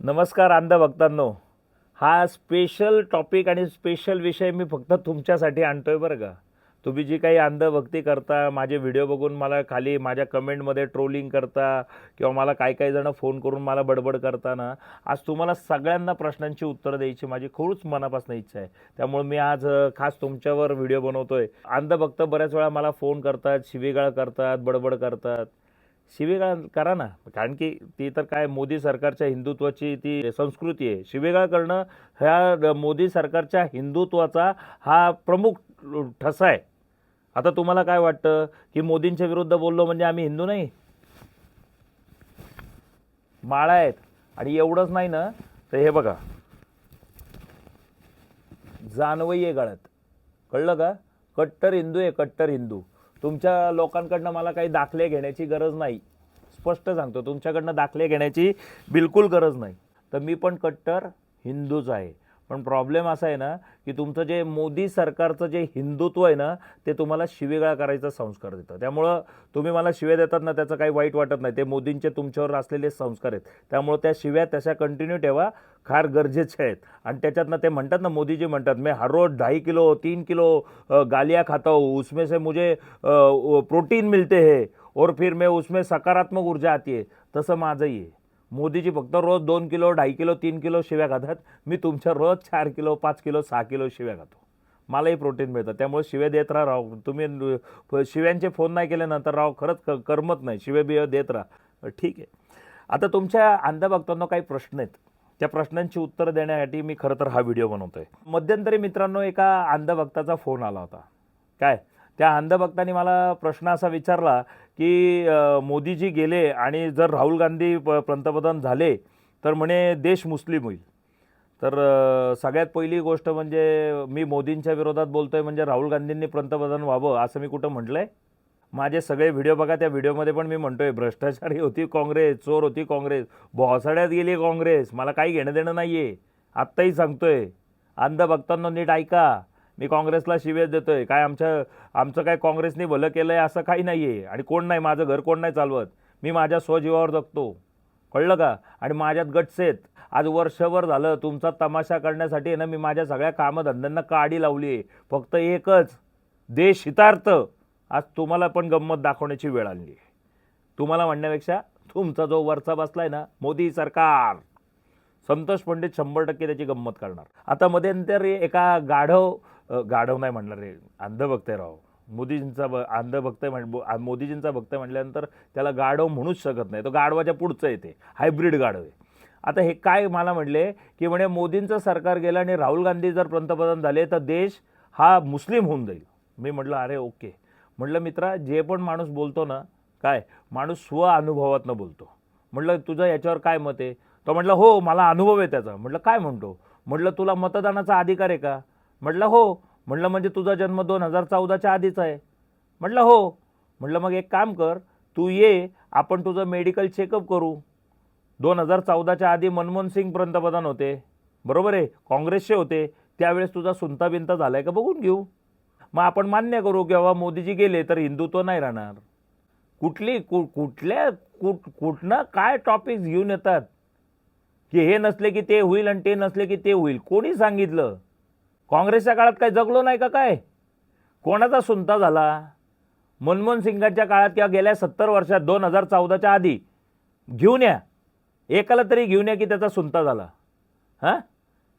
नमस्कार अंधभक्तांनो हा special topic आणि स्पेशल विषय मी फक्त तुमच्यासाठी आणतो आहे बरं का. तुम्ही जी काही अंधभक्ती करता माझे व्हिडिओ बघून मला खाली माझ्या कमेंटमध्ये ट्रोलिंग करता किंवा मला काही काही जणं फोन करून मला बडबड करता ना आज तुम्हाला सगळ्यांना प्रश्नांची उत्तरं द्यायची माझी खूपच मनापासून इच्छा आहे. त्यामुळे मी आज खास तुमच्यावर व्हिडिओ बनवतो आहे अंधभक्त बऱ्याच वेळा मला फोन करतात शिवीगाळ करतात बडबड करतात. शिवेगाळ करा ना कारण की ती तर काय मोदी सरकारच्या हिंदुत्वाची ती संस्कृती आहे. शिवेगाळ करणं ह्या मोदी सरकारच्या हिंदुत्वाचा हा प्रमुख ठसा आहे. आता तुम्हाला काय वाटतं? की मोदींच्या विरुद्ध बोललो म्हणजे आम्ही हिंदू नाही? माळा आहेत. आणि एवढंच नाही ना तर हे बघा. जानवई आहे गळत कळलं का? कट्टर हिंदू आहे कट्टर हिंदू तुमच्या लोकांकडनं मला काही दाखले घेण्याची गरज नाही. स्पष्ट सांगतो तुमच्याकडनं दाखले घेण्याची बिलकुल गरज नाही. तर मी पण कट्टर हिंदूच आहे. पण प्रॉब्लेम असा आहे ना की तुमचं जे मोदी सरकारचं जे हिंदुत्व आहे ना ते तुम्हाला शिवेगाळ करायचा संस्कार देतं. त्यामुळं तुम्ही मला शिव्या देतात ना त्याचं काही वाईट वाटत नाही. ते मोदींचे तुमच्यावर असलेले संस्कार आहेत. त्यामुळं त्या शिव्या तशा कंटिन्यू ठेवा. फार गरजेचे आहेत. आणि त्याच्यातनं ते म्हणतात ना मोदीजी म्हणतात मैं हर रोज ढाई किलो तीन किलो गालिया खाता हूँ. उसमें से मुझे प्रोटीन मिलते है और फिर मैं उसमें सकारात्मक ऊर्जा आती है. तसं माझंही आहे. मोदीजी फक्त रोज दोन किलो ढाई किलो तीन किलो शिव्या खातात. मी तुमच्या रोज चार किलो पाच किलो सहा किलो शिव्या खातो. मलाही प्रोटीन मिळतं. त्यामुळे शिव्या देत राहा राव. तुम्ही शिव्यांचे फोन नाही केल्यानंतर राव खरंच क- करमत नाही. शिव्या बिव्या देत राहा. ठीक आहे. आता तुमच्या अंधभक्तांना काही प्रश्न आहेत. त्या प्रश्नांची उत्तरं देण्यासाठी मी खरं तर हा व्हिडिओ बनवतो आहे मध्यंतरी मित्रांनो एका अंधभक्ताचा फोन आला होता. काय? त्या अंधभक्तांनी मला प्रश्न असा विचारला की मोदीजी गेले आणि जर राहुल गांधी प- पंतप्रधान झाले तर म्हणे देश मुस्लिम होईल. तर सगळ्यात पहिली गोष्ट म्हणजे मी मोदींच्या विरोधात बोलतोय म्हणजे राहुल गांधींनी पंतप्रधान व्हावं असं मी कुठं म्हटलं आहे माझे सगळे व्हिडिओ बघा त्या व्हिडिओमध्ये पण मी म्हणतोय भ्रष्टाचारी होती काँग्रेस चोर होती काँग्रेस भोसाड्यात गेली काँग्रेस मला काही घेणं देणं नाही आहे आत्ताही सांगतोय अंधभक्तांना नीट ऐका मी काँग्रेसला शिवेच आहे काय आमच्या आमचं काय काँग्रेसने भलं केलं आहे असं काही नाही आहे आणि कोण नाही माझं घर कोण नाही चालवत. मी माझ्या स्वजीवावर जगतो. कळलं का? आणि माझ्यात गट्स आहेत. आज वर्षभर झालं तुमचा तमाशा करण्यासाठी ना मी माझ्या सगळ्या कामधंद्यांना काडी लावली आहे. फक्त एकच देश हितार्थ. आज तुम्हाला पण गंमत दाखवण्याची वेळ आणली आहे. तुम्हाला म्हणण्यापेक्षा तुमचा जो वरचा बसलाय ना मोदी सरकार. संतोष पंडित शंभर टक्के त्याची गंमत करणार. आता मध्यंतरी एका गाढव गाढव नाही म्हणणार रे अंधभक्त आहे राव. मोदीजींचा ब- अंधभक्त आहे म्हण मोदीजींचा भक्त म्हटल्यानंतर त्याला गाढव म्हणूच शकत नाही. तो गाढवाच्या पुढचं येते हायब्रिड गाढव आहे. आता हे काय मला म्हणले की म्हणे मोदींचं सरकार गेलं आणि राहुल गांधी जर पंतप्रधान झाले तर देश हा मुस्लिम होऊन जाईल. मी म्हटलं अरे ओके. म्हटलं मित्रा जे पण माणूस बोलतो ना काय? माणूस स्व अनुभवातनं बोलतो. म्हटलं तुझं याच्यावर काय मत आहे? तो म्हटलं हो मला अनुभव आहे त्याचा. म्हटलं काय म्हणतो? म्हटलं तुला मतदानाचा अधिकार आहे का? म्हटलं हो. म्हटलं म्हणजे तुझा जन्म दोन हजार चौदाच्या आधीच आहे. म्हटलं हो. म्हटलं मग एक काम कर तू ये आपण तुझं मेडिकल चेकअप करू. दोन हजार चौदाच्या आधी मनमोहन सिंग पंतप्रधान होते. बरोबर आहे? काँग्रेसचे होते. त्यावेळेस तुझा सुनता बिनता आहे का बघून घेऊ. मग आपण मान्य करू की बाबा मोदीजी गेले तर हिंदुत्व नाही राहणार. कुठली कु कुठल्या कुठ कुठनं काय टॉपिक्स घेऊन येतात? की हे नसले की ते होईल आणि ते नसले की ते होईल. कोणी सांगितलं? काँग्रेसच्या काळात काय जगलो नाही का काय? कोणाचा सुनता झाला? मनमोहन सिंगांच्या काळात किंवा गेल्या सत्तर वर्षात दोन हजार चौदाच्या आधी घेऊन या. एकाला तरी घेऊन या की त्याचा सुनता झाला. हां?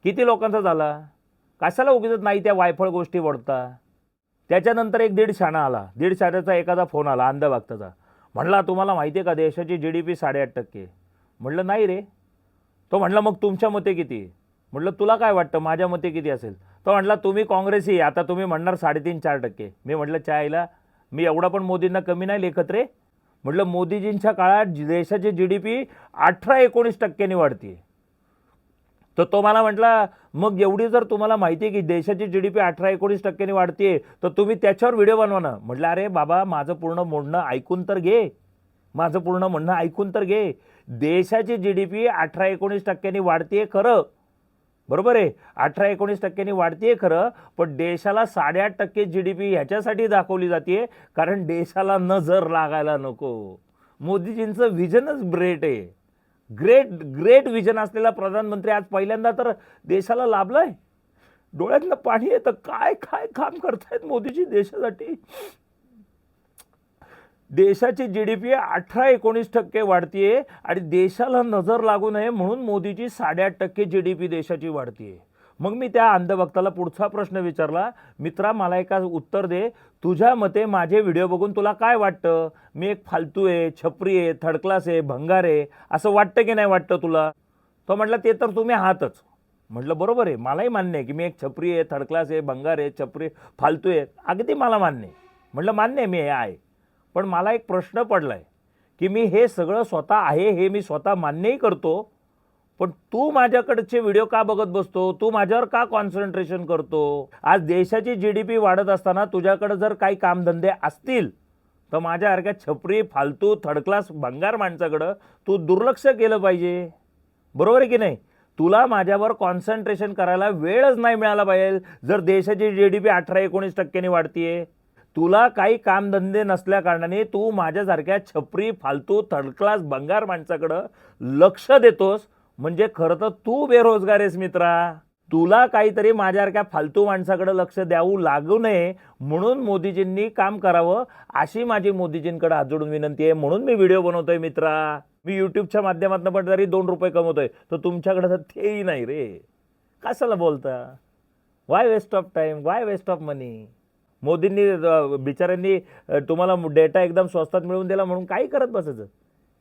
किती लोकांचा झाला? कशाला उगीच नाही त्या वायफळ गोष्टी वडता त्याच्यानंतर एक दीड शाणा आला. दीड शाण्याचा एखादा फोन आला अंधभक्ताचा. म्हणला तुम्हाला माहिती आहे का देशाची जी डी पी साडेआठ टक्के. म्हटलं नाही रे. तो म्हटला मग तुमच्या मते किती? म्हटलं तुला काय वाटतं? माझ्या मते किती असेल? तो म्हटला तुम्ही काँग्रेसी आता तुम्ही म्हणणार साडेतीन चार टक्के. मी म्हटलं चायला मी एवढा पण मोदींना कमी नाही लेखत रे. म्हटलं मोदीजींच्या काळात देशाची जी डी पी अठरा एकोणीस टक्क्यांनी वाढते तर तो मला म्हटला मग एवढी जर तुम्हाला माहिती आहे की देशाची जी डी पी अठरा एकोणीस टक्क्यांनी वाढते तर तुम्ही त्याच्यावर व्हिडिओ बनवा ना. म्हटलं अरे बाबा माझं पूर्ण म्हणणं ऐकून तर घे. माझं पूर्ण म्हणणं ऐकून तर घे. देशाची जी डी पी अठरा एकोणीस टक्क्यांनी वाढते खरं. बरोबर आहे. अठरा एकोणीस टक्क्यांनी वाढते खरं पण देशाला साडेआठ टक्के जी डी पी ह्याच्यासाठी दाखवली जाते कारण देशाला नजर लागायला नको. मोदीजींचं विजनच ग्रेट आहे. ग्रेट ग्रेट विजन असलेला प्रधानमंत्री आज पहिल्यांदा तर देशाला लाभलाय. डोळ्यातलं पाणी येतं. काय काय काम करतायत मोदीजी देशासाठी? देशाची जी डी पी अठरा एकोणीस टक्के वाढतीये आणि देशाला नजर लागू नये म्हणून मोदीची साडेआठ टक्के जी डी पी देशाची वाढतीये. मग मी त्या अंधभक्ताला पुढचा प्रश्न विचारला मित्रा मला एका उत्तर दे. तुझ्या मते माझे व्हिडिओ बघून तुला काय वाटतं? मी एक फालतू आहे छपरी आहे थर्ड क्लास आहे भंगार आहे असं वाटतं की नाही वाटतं तुला? तो म्हटलं ते तर तुम्ही आहातच. म्हटलं बरोबर आहे. मलाही मान्य आहे की मी एक छपरी आहे थर्ड क्लास आहे भंगार आहे छपरी फालतू आहे. अगदी मला मान्य आहे. म्हटलं मान्य आहे मी हे आहे. पण मला एक प्रश्न पडला आहे की मी हे सगळं स्वतः आहे हे मी स्वतः मान्यही करतो पण तू माझ्याकडचे व्हिडिओ का बघत बसतो? तू माझ्यावर का कॉन्सन्ट्रेशन करतो? आज देशाची जी डी पी वाढत असताना तुझ्याकडे जर काही कामधंदे असतील तर माझ्यासारख्या छपरी फालतू थर्ड क्लास भंगार माणसाकडं तू दुर्लक्ष केलं पाहिजे. बरोबर आहे की नाही? तुला माझ्यावर कॉन्सन्ट्रेशन करायला वेळच नाही मिळाला पाहिजे. जर देशाची जी डी पी अठरा एकोणीस टक्क्यांनी वाढतीये तुला काही कामधंदे नसल्या कारणाने तू माझ्यासारख्या छपरी फालतू थर्ड क्लास बंगार माणसाकडं लक्ष देतोस. म्हणजे खरं तर तू बेरोजगार आहेस मित्रा. तुला काहीतरी माझ्यासारख्या फालतू माणसाकडे लक्ष द्यावू लागू नये म्हणून मोदीजींनी काम करावं अशी माझी मोदीजींकडे आजोडून विनंती आहे. म्हणून मी व्हिडिओ बनवतोय मित्रा. मी युट्यूबच्या माध्यमातून पण जरी दोन रुपये कमवतोय. तर तुमच्याकडे तर तेही नाही रे. कशाला बोलता? Why waste of time why waste of money मोदींनी बिचाऱ्यांनी तुम्हाला डेटा एकदम स्वस्तात मिळवून दिला म्हणून काही करत बसायचं.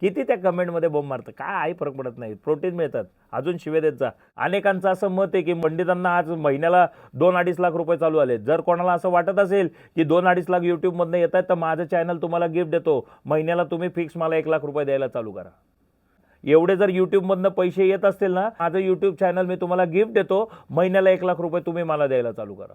किती त्या कमेंटमध्ये बॉम्ब मारतं? काय आई फरक पडत नाही प्रोटीन मिळतात. अजून शिवे देत जा. अनेकांचं असं मत आहे की पंडितांना आज महिन्याला दोन अडीच लाख रुपये चालू आले जर कोणाला असं वाटत असेल की दोन अडीच लाख यूट्यूबमधनं येत आहेत तर माझं चॅनल तुम्हाला गिफ्ट देतो. महिन्याला तुम्ही फिक्स मला एक लाख रुपये द्यायला चालू करा. एवढे जर यूट्यूबमधनं पैसे येत असतील ना माझं यूट्यूब चॅनल मी तुम्हाला गिफ्ट देतो. महिन्याला एक लाख रुपये तुम्ही मला द्यायला चालू करा.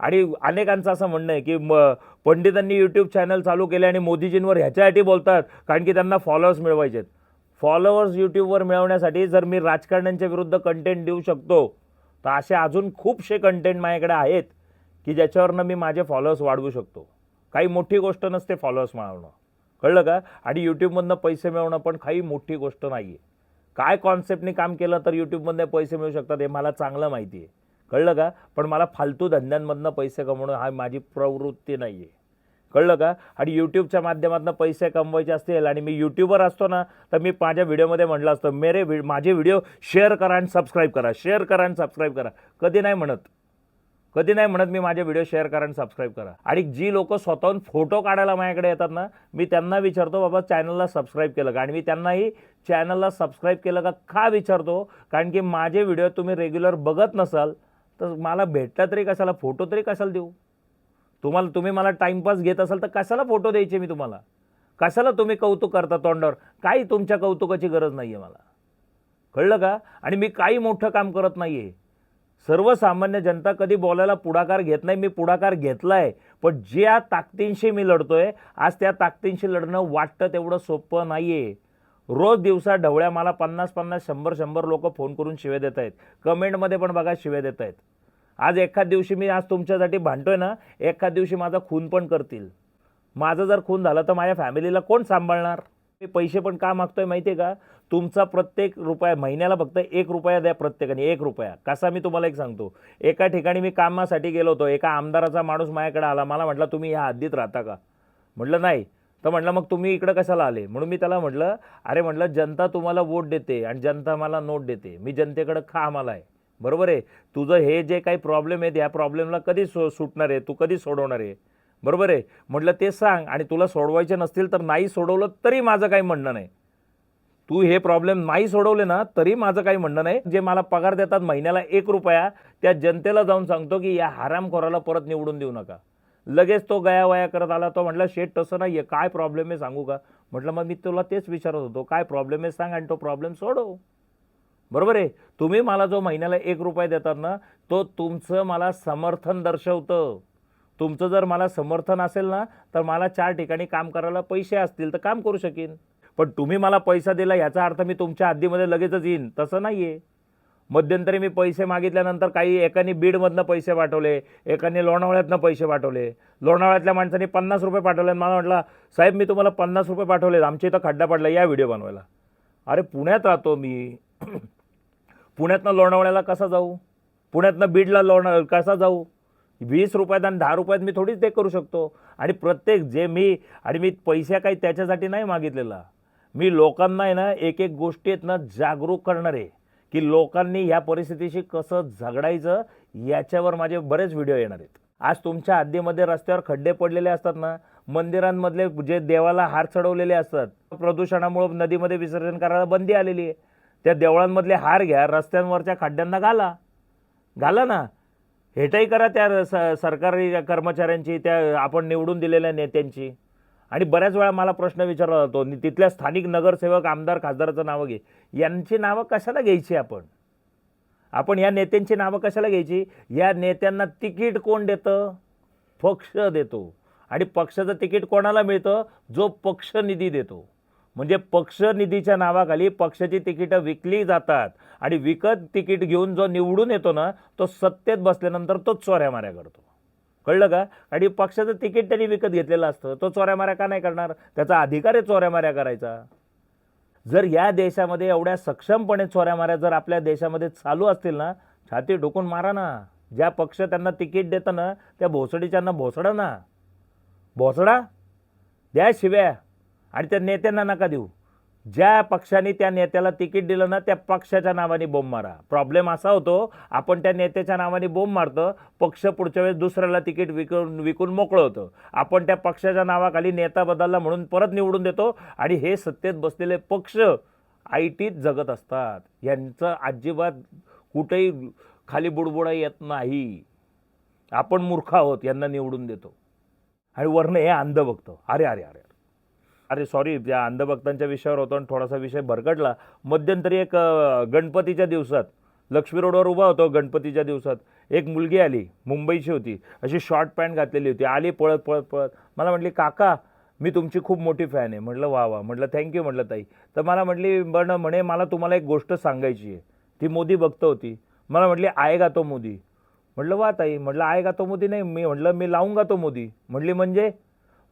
आणि अनेकांचं असं म्हणणं आहे की म पंडितांनी यूट्यूब चॅनल चालू केले आणि मोदीजींवर ह्याच्यासाठी बोलतात कारण की त्यांना फॉलोअर्स मिळवायचे आहेत फॉलोअर्स यूट्यूबवर मिळवण्यासाठी जर मी राजकारण्यांच्या विरुद्ध कंटेंट देऊ शकतो तर असे अजून खूपसे कंटेंट माझ्याकडे आहेत की ज्याच्यावरनं मी माझे फॉलोअर्स वाढवू शकतो. काही मोठी गोष्ट नसते फॉलोअर्स मिळवणं. कळलं का? आणि यूट्यूबमधनं पैसे मिळवणं पण काही मोठी गोष्ट नाही आहे काय कॉन्सेप्टने काम केलं तर यूट्यूबमधनं पैसे मिळू शकतात हे मला चांगलं माहिती आहे कळलं का? पण मला फालतू धंद्यांमधनं पैसे कमवणं हा माझी प्रवृत्ती नाही आहे कळलं का? आणि यूट्यूबच्या माध्यमातून पैसे कमवायचे असतील आणि मी यूट्यूबर असतो ना तर मी माझ्या व्हिडिओमध्ये म्हटलं असतं मेरे व्हि माझे व्हिडिओ शेअर करा आणि सबस्क्राईब करा शेअर करा आणि सबस्क्राईब करा. कधी नाही म्हणत. कधी नाही म्हणत मी माझे व्हिडिओ शेअर करा आणि सबस्क्राईब करा. आणि जी लोक स्वतःहून फोटो काढायला माझ्याकडे येतात ना मी त्यांना विचारतो बाबा चॅनलला सबस्क्राईब केलं का? आणि मी त्यांनाही चॅनलला सबस्क्राईब केलं का? का विचारतो? कारण की माझे व्हिडिओ तुम्ही रेग्युलर बघत नसाल तर मला भेटला तरी कशाला? फोटो तरी कशाला देऊ? तुम्हाला तुम्ही मला टाईमपास घेत असाल तर कशाला फोटो द्यायचे मी तुम्हाला? कशाला तुम्ही कौतुक करता तोंडावर? काही तुमच्या कौतुकाची गरज नाही आहे मला. कळलं का? आणि मी काही मोठं काम करत नाही आहे सर्वसामान्य जनता कधी बोलायला पुढाकार घेत नाही मी पुढाकार घेतला आहे पण ज्या ताकदींशी मी लढतो आहे आज त्या ताकदींशी लढणं वाटतं तेवढं सोपं नाही आहे रोज दिवसा ढवळ्या मला पन्नास पन्नास शंभर शंभर लोक फोन करून शिवे देत आहेत. कमेंटमध्ये पण बघा शिवे देत आहेत. आज एखाद दिवशी मी आज तुमच्यासाठी भांडतोय ना एखाद दिवशी माझा खून पण करतील. माझं जर खून झालं तर माझ्या फॅमिलीला कोण सांभाळणार? मी पैसे पण का मागतोय माहिती आहे का? तुमचा प्रत्येक रुपया महिन्याला फक्त एक रुपया द्या प्रत्येकाने एक रुपया. कसा मी तुम्हाला एक सांगतो. एका ठिकाणी मी कामासाठी गेलो होतो एका आमदाराचा माणूस माझ्याकडे आला. मला म्हटलं तुम्ही या हद्दीत राहता का? म्हटलं नाही. तर म्हटलं मग तुम्ही इकडं कशाला आले? म्हणून मी त्याला म्हटलं अरे म्हटलं जनता तुम्हाला वोट देते आणि जनता मला नोट देते. मी जनतेकडं खा आम्हाला आहे. बरोबर आहे? तुझं हे जे काही प्रॉब्लेम आहेत या प्रॉब्लेमला कधी सो सुटणार आहे? तू कधी सोडवणार आहे? बरोबर आहे? म्हटलं ते सांग आणि तुला सोडवायचे नसतील तर नाही सोडवलं तरी माझं काही म्हणणं नाही. तू हे प्रॉब्लेम नाही सोडवले ना तरी माझं काही म्हणणं नाही. जे मला पगार देतात महिन्याला एक रुपया त्या जनतेला जाऊन सांगतो की या हरामखोराला परत निवडून देऊ नका. लगेच तो गया वया करत आला. तो म्हटलं शेट तसं नाही आहे काय प्रॉब्लेम आहे सांगू का? म्हटलं मग मी तुला तेच विचारत होतो. काय प्रॉब्लेम आहे सांग आणि तो प्रॉब्लेम सोडव. बरोबर आहे. तुम्ही मला जो महिन्याला एक रुपये देतात ना तो तुमचं मला समर्थन दर्शवतं. तुमचं जर मला समर्थन असेल ना तर मला चार ठिकाणी काम करायला पैसे असतील तर काम करू शकेन. पण तुम्ही मला पैसा दिला याचा अर्थ मी तुमच्या हद्दीमध्ये लगेचच येईन. तसं नाही आहे मध्यंतरी मी पैसे मागितल्यानंतर काही एकाने बीडमधनं पैसे पाठवले एकाने लोणावळ्यातनं पैसे पाठवले. लोणावळ्यातल्या माणसाने पन्नास रुपये पाठवले आणि मला म्हटलं साहेब मी तुम्हाला पन्नास रुपये पाठवले आमच्या इथं खड्डा पडला या व्हिडिओ बनवायला. अरे पुण्यात राहतो मी. पुण्यातनं लोणावळ्याला कसा जाऊ? पुण्यातनं बीडला लोणा कसा जाऊ? वीस रुपयात आणि दहा रुपयात मी थोडीच ते करू शकतो. आणि प्रत्येक जे मी आणि मी पैसे काही त्याच्यासाठी नाही मागितलेला. मी लोकांना आहे ना एक एक गोष्टीत ना जागरूक करणार. आहे की लोकांनी ह्या परिस्थितीशी कसं झगडायचं याच्यावर माझे बरेच व्हिडिओ येणार आहेत. आज तुमच्या हद्दीमध्ये रस्त्यावर खड्डे पडलेले असतात ना मंदिरांमधले जे देवाला हार चढवलेले असतात प्रदूषणामुळे नदीमध्ये विसर्जन करायला बंदी आलेली आहे. त्या देवळांमधले हार घ्या रस्त्यांवरच्या खड्ड्यांना घाला. घाला ना. हेटाई करा त्या स- सरकारी कर्मचाऱ्यांची त्या आपण निवडून दिलेल्या नेत्यांची. आणि बऱ्याच वेळा मला प्रश्न विचारला जातो तिथल्या स्थानिक नगरसेवक आमदार खासदाराचं नावं घे. यांची नावं कशाला घ्यायची आपण? आपण या नेत्यांची नावं कशाला घ्यायची? या नेत्यांना तिकीट कोण देतं? पक्ष देतो. आणि पक्षाचं तिकीट कोणाला मिळतं? जो पक्ष निधी देतो. म्हणजे पक्ष निधीच्या नावाखाली पक्षाची तिकीटं विकली जातात. आणि विकत तिकीट घेऊन जो निवडून येतो ना तो सत्तेत बसल्यानंतर तो चोऱ्या माऱ्या करतो. कळलं का? आणि पक्षाचं तिकीट त्यांनी विकत घेतलेलं असतं. तो चोऱ्या माऱ्या का नाही करणार? त्याचा अधिकार आहे चोऱ्या माऱ्या करायचा. जर या देशामध्ये एवढ्या सक्षमपणे चोऱ्या माऱ्या जर आपल्या देशामध्ये चालू असतील ना छाती डोकून मारा ना. ज्या पक्ष त्यांना तिकीट देतं ना त्या भोसडीच्यांना भोसडा ना. भोसडा? द्या शिव्या. आणि त्या नेत्यांना नका देऊ. ज्या पक्षाने त्या नेत्याला तिकीट दिलं ना त्या पक्षाच्या नावाने बोंब मारा. प्रॉब्लेम असा होतो आपण त्या नेत्याच्या नावाने बोंब मारतो पक्ष पुढच्या वेळेस दुसऱ्याला तिकीट विकून विकून मोकळं होतं. आपण त्या पक्षाच्या नावाखाली नेता बदलला म्हणून परत निवडून देतो आणि हे सत्तेत बसलेले पक्ष आय टीत जगत असतात. यांचं अजिबात कुठेही खाली बुडबुडा येत नाही. आपण मूर्ख आहोत यांना निवडून देतो. आणि वरनं हे अंध बघतो. अरे अरे अरे. अरे सॉरी त्या अंधभक्तांच्या विषयावर होतो आणि थोडासा विषय भरकटला. मध्यंतरी एक गणपतीच्या दिवसात लक्ष्मी रोडवर उभा होतो गणपतीच्या दिवसात एक मुलगी आली मुंबईची होती. अशी शॉर्ट पॅन्ट घातलेली होती. आली पळत पळत पळत. मला म्हटली काका मी तुमची खूप मोठी फॅन आहे. म्हटलं वा वा. म्हटलं थँक्यू म्हटलं ताई. तर मला म्हटली बरं म्हणे मला तुम्हाला एक गोष्ट सांगायची आहे. ती मोदी बघत होती. मला म्हटली आहे का तो मोदी. म्हटलं वा ताई. म्हटलं आहे का तो मोदी नाही. मी म्हटलं मी लावूंगा तो मोदी. म्हटली म्हणजे?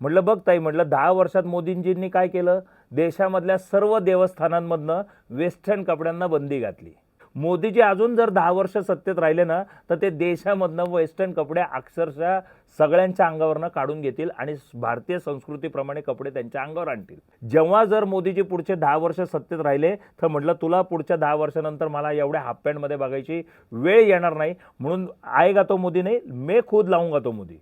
म्हटलं बघ ताई म्हटलं दहा वर्षात मोदींजींनी काय केलं? देशामधल्या सर्व देवस्थानांमधनं वेस्टर्न कपड्यांना बंदी घातली. मोदीजी अजून जर दहा वर्ष सत्तेत राहिले ना तर ते देशामधनं वेस्टर्न कपडे अक्षरशः सगळ्यांच्या अंगावरनं काढून घेतील आणि भारतीय संस्कृतीप्रमाणे कपडे त्यांच्या अंगावर आणतील. जेव्हा जर मोदीजी पुढचे दहा वर्ष सत्तेत राहिले तर म्हटलं तुला पुढच्या दहा वर्षानंतर मला एवढ्या हाफ पॅन्टमध्ये बघायची वेळ येणार नाही. म्हणून आएगा तो मोदी नाही मे खुद लावून तो मोदी.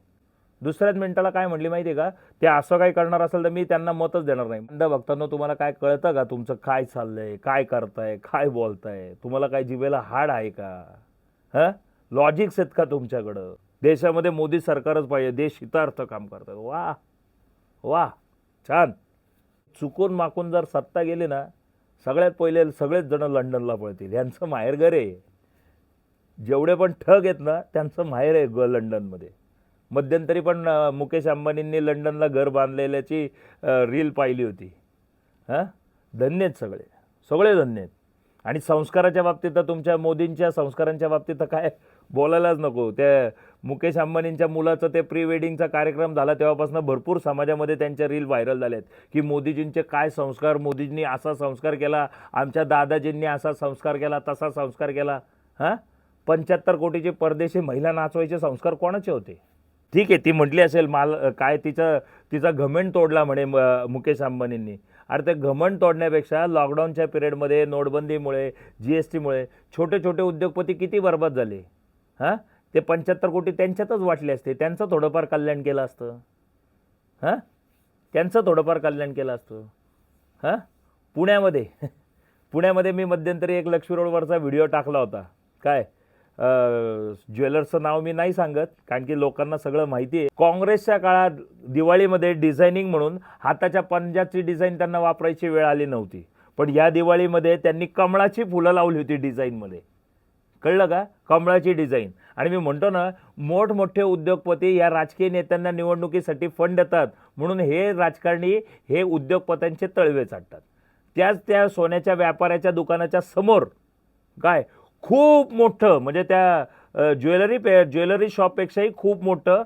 दुसऱ्याच मिनिटाला काय म्हटली माहिती आहे का? ते असं काही करणार असेल तर मी त्यांना मतच देणार नाही. अंध भक्तांना तुम्हाला काय कळतं का? तुमचं काय चाललंय? काय करताय? काय बोलताय? तुम्हाला काय जिभेला हाड आहे का? हां? लॉजिक्स आहेत का तुमच्याकडं? देशामध्ये मोदी सरकारच पाहिजे. देश हितार्थ काम करतात. वा वा छान! चुकून माकून जर सत्ता गेली ना सगळ्यात पहिले सगळेच जण लंडनला पळतील. यांचं माहेरघर आहे. जेवढे पण ठग आहेत ना त्यांचं माहेर आहे ग लंडनमध्ये. मध्यंतरी पण मुकेश अंबानींनी लंडनला घर बांधलेल्याची रील पाहिली होती. हां? धन्य आहेत सगळे. सगळे धन्य आहेत. आणि संस्काराच्या बाबतीत तर तुमच्या मोदींच्या संस्कारांच्या बाबतीत तर काय बोलायलाच नको. त्या मुकेश अंबानींच्या मुलाचं ते प्री वेडिंगचा कार्यक्रम झाला तेव्हापासून भरपूर समाजामध्ये त्यांच्या रील व्हायरल झाल्यात की मोदीजींचे काय संस्कार मोदींनी असा संस्कार केला आमच्या दादाजींनी असा संस्कार केला तसा संस्कार केला. हां? पंच्याहत्तर कोटीचे परदेशी महिला नाचवायचे संस्कार कोणाचे होते? ठीक आहे ती म्हटली असेल माल काय तिचं तिचा घमेंट तोडला म्हणे मुकेश अंबानींनी. अरे ते घमंड तोडण्यापेक्षा लॉकडाऊनच्या पिरियडमध्ये नोटबंदीमुळे जी एस टीमुळे छोटे छोटे उद्योगपती किती बरबाद झाले? हां? ते पंच्याहत्तर कोटी त्यांच्यातच वाटले असते. त्यांचं थोडंफार कल्याण केलं असतं. हां? त्यांचं थोडंफार कल्याण केलं असतं. हां? पुण्यामध्ये. पुण्यामध्ये मी मध्यंतरी एक लक्ष्मी रोडवरचा व्हिडिओ टाकला होता. काय? ज्वेलर्सचं नाव मी नाही सांगत कारण की लोकांना सगळं माहिती आहे. काँग्रेसच्या काळात दिवाळीमध्ये डिझायनिंग म्हणून हाताच्या पंजाची डिझाईन त्यांना वापरायची वेळ आली नव्हती. पण या दिवाळीमध्ये त्यांनी कमळाची फुलं लावली होती डिझाईनमध्ये. कळलं का? कमळाची डिझाईन. आणि मी म्हणतो ना मोठमोठे उद्योगपती या राजकीय नेत्यांना निवडणुकीसाठी फंड देतात. म्हणून हे राजकारणी हे उद्योगपत्यांचे तळवे चाटतात. त्याच त्या सोन्याच्या व्यापाऱ्याच्या दुकानाच्या समोर. काय? खूप मोठं म्हणजे त्या ज्वेलरी पे ज्वेलरी शॉपपेक्षाही खूप मोठं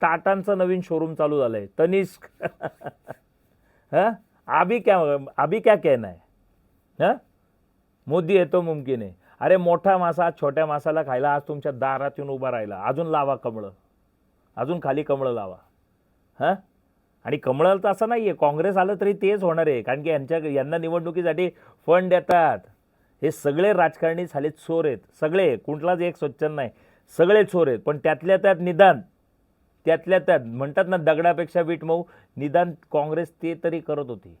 टाटांचं नवीन शोरूम चालू झालं आहे तनिष्क. हां? आभी क्या आबी क्या कहना है? हां? मोदी येतो मुमकिन आहे. अरे मोठा मासा छोट्या मासाला खायला आज तुमच्या दारात येऊन उभा राहिला. अजून लावा कमळं. अजून खाली कमळं लावा. हां? आणि कमळाला तर असं नाही आहे काँग्रेस आलं तरी तेच होणार आहे. कारण की यांच्या यांना निवडणुकीसाठी फंड देतात. हे सगळे राजकारणी झाले चोर आहेत. सगळे कुठलाच एक स्वच्छन नाही. सगळे चोर आहेत पण त्यातल्या त्यात निदान त्यातल्या त्यात म्हणतात ना दगडापेक्षा वीट मऊ निदान काँग्रेस ते तरी करत होती.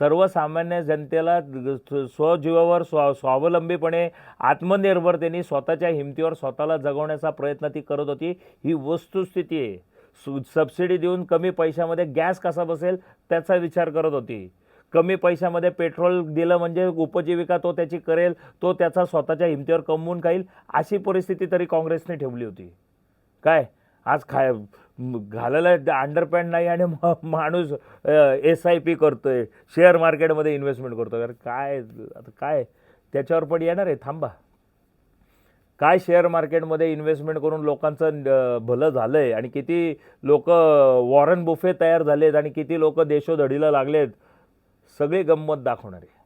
सर्वसामान्य जनतेला स्वजीवावर स्व स्वावलंबीपणे आत्मनिर्भरतेने स्वतःच्या हिमतीवर स्वतःला जगवण्याचा प्रयत्न ती करत होती. ही वस्तुस्थिती आहे. सु सबसिडी देऊन कमी पैशामध्ये गॅस कसा बसेल त्याचा विचार करत होती. कमी पैशामध्ये पेट्रोल दिलं म्हणजे उपजीविका तो त्याची करेल तो त्याचा स्वतःच्या हिमतीवर कमवून खाईल अशी परिस्थिती तरी काँग्रेसने ठेवली होती. काय? आज खाय घालायला अंडरपॅन्ट नाही आणि माणूस एस आय पी करतोय शेअर मार्केटमध्ये इन्व्हेस्टमेंट करतो आहे काय आता काय? त्याच्यावर पण येणार आहे थांबा. काय शेअर मार्केटमध्ये इन्व्हेस्टमेंट करून लोकांचं भलं भलं झालंय आणि किती लोक वॉरन बुफे तयार झालेत आणि किती लोक देशोधडीला लागलेत सगळी गंमत दाखवणार. आहे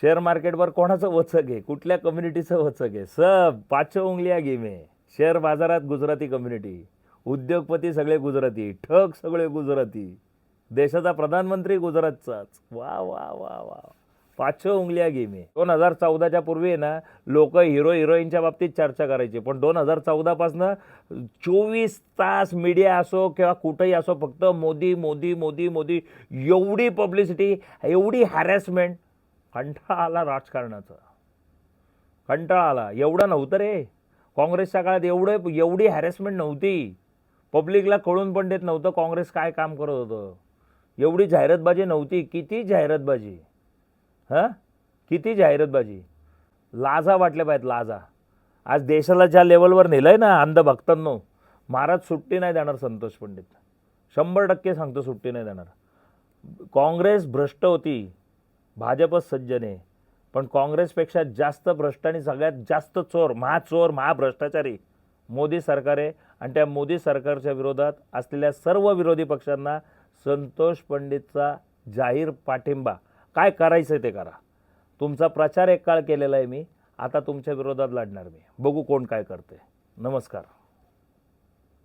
शेअर मार्केटवर कोणाचं वचक आहे? कुठल्या कम्युनिटीचं वचक आहे? सब पाचशे उंगल्या गेम. आहे शेअर बाजारात गुजराती कम्युनिटी उद्योगपती सगळे गुजराती. ठग सगळे गुजराती. देशाचा प्रधानमंत्री गुजरातचाच. वा वा वा वा. पाचशे उंगल्या गेम. आहे दोन हजार चौदाच्या पूर्वी आहे ना लोक हिरो हिरोईनच्या बाबतीत चर्चा करायची. पण दोन हजार चौदापासनं चोवीस तास मीडिया असो किंवा कुठंही असो फक्त मोदी मोदी मोदी मोदी एवढी पब्लिसिटी एवढी हॅरॅसमेंट कंटाळा आला राजकारणाचा. कंटाळा आला एवढं नव्हतं रे. काँग्रेसच्या काळात एवढं एवढी हॅरॅसमेंट नव्हती. पब्लिकला कळून पण देत नव्हतं काँग्रेस काय काम करत होतं. एवढी जाहिरातबाजी नव्हती. किती जाहिरातबाजी? हां? किती जाहिरातबाजी? लाजा वाटल्या पाहिजेत लाजा. आज देशाला ज्या लेवलवर नेलं आहे ना अंधभक्तांनो महाराज सुट्टी नाही देणार संतोष पंडित. शंभर टक्के सांगतो सुट्टी नाही देणार. काँग्रेस भ्रष्ट होती भाजपच सज्जन आहे. पण काँग्रेसपेक्षा जास्त भ्रष्ट आणि सगळ्यात जास्त चोर महाचोर महाभ्रष्टाचारी मोदी सरकार आहे. आणि त्या मोदी सरकारच्या विरोधात असलेल्या सर्व विरोधी पक्षांना संतोष पंडितचा जाहीर पाठिंबा. काय करायचं आहे ते करा. तुमचा प्रचार एक काळ केलेला आहे मी. आता तुमच्या विरोधात लढणार मी. बघू कोण काय करते नमस्कार.